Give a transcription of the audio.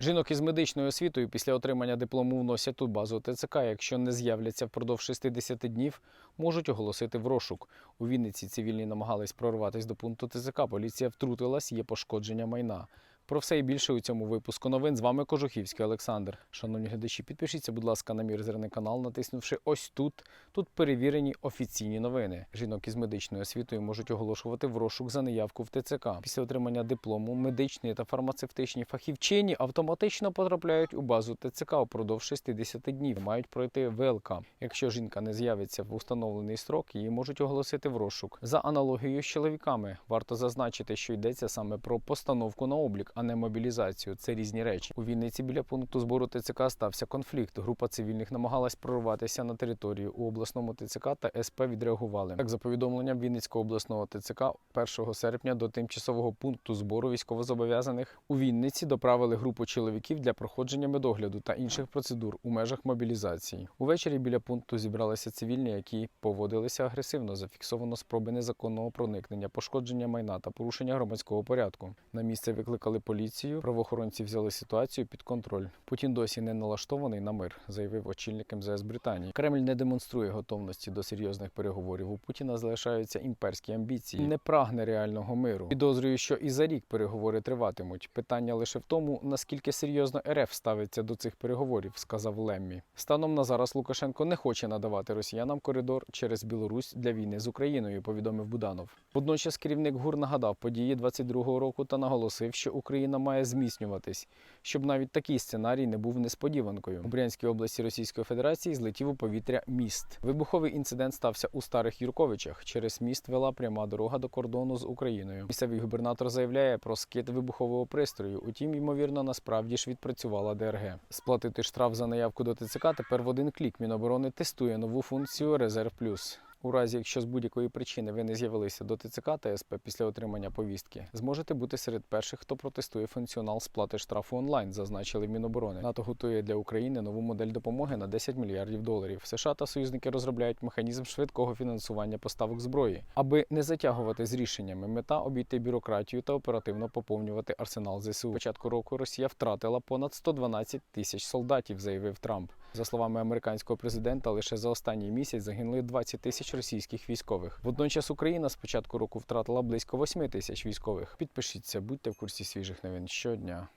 Жінок із медичною освітою після отримання диплому вносять у базу ТЦК. Якщо не з'являться впродовж 60 днів, можуть оголосити в розшук. У Вінниці цивільні намагались прорватися до пункту ТЦК. Поліція втрутилась, є пошкодження майна. Про все і більше у цьому випуску новин. З вами Кожухівський Олександр. Шановні глядачі, підпишіться, будь ласка, на мій резервний канал, натиснувши ось тут. Тут перевірені офіційні новини. Жінок із медичною освітою можуть оголошувати в розшук за неявку в ТЦК. Після отримання диплому медичні та фармацевтичні фахівчині автоматично потрапляють у базу ТЦК упродовж 60 днів. Мають пройти ВЛК. Якщо жінка не з'явиться в установлений строк, її можуть оголосити в розшук. За аналогією з чоловіками варто зазначити, що йдеться саме про постановку на облік, а не мобілізацію. Це різні речі. У Вінниці біля пункту збору ТЦК стався конфлікт. Група цивільних намагалась прорватися на територію. У обласному ТЦК та СП відреагували. Так, за повідомленням Вінницького обласного ТЦК, 1 серпня до тимчасового пункту збору військовозобов'язаних у Вінниці доправили групу чоловіків для проходження медогляду та інших процедур у межах мобілізації. Увечері біля пункту зібралися цивільні, які поводилися агресивно. Зафіксовано спроби незаконного проникнення, пошкодження майна та порушення громадського порядку. На місце викликали поліцію. Правоохоронці взяли ситуацію під контроль. Путін досі не налаштований на мир, заявив очільник МЗС Британії. Кремль не демонструє готовності до серйозних переговорів. У Путіна залишаються імперські амбіції. Не прагне реального миру. Підозрюю, що і за рік переговори триватимуть. Питання лише в тому, наскільки серйозно РФ ставиться до цих переговорів, сказав Леммі. Станом на зараз Лукашенко не хоче надавати росіянам коридор через Білорусь для війни з Україною. Повідомив Буданов. Водночас керівник ГУР нагадав події 22-го року та наголосив, що Україна має зміцнюватись, щоб навіть такий сценарій не був несподіванкою. У Брянській області Російської Федерації злетів у повітря міст. Вибуховий інцидент стався у старих Юрковичах. Через міст вела пряма дорога до кордону з Україною. Місцевий губернатор заявляє про скид вибухового пристрою. Утім, ймовірно, насправді ж відпрацювала ДРГ. Сплатити штраф за наявку до ТЦК тепер в один клік. Міноборони тестує нову функцію Резерв Плюс. У разі, якщо з будь-якої причини ви не з'явилися до ТЦК та СП після отримання повістки, зможете бути серед перших, хто протестує функціонал сплати штрафу онлайн, зазначили Міноборони. НАТО готує для України нову модель допомоги на 10 мільярдів доларів. США та союзники розробляють механізм швидкого фінансування поставок зброї, аби не затягувати з рішеннями. Мета обійти бюрократію та оперативно поповнювати арсенал ЗСУ. Початку року Росія втратила понад 112 тисяч солдатів, заявив Трамп. За словами американського президента, лише за останній місяць загинули 20 тисяч російських військових. Водночас Україна з початку року втратила близько 8 тисяч військових. Підпишіться, будьте в курсі свіжих новин щодня.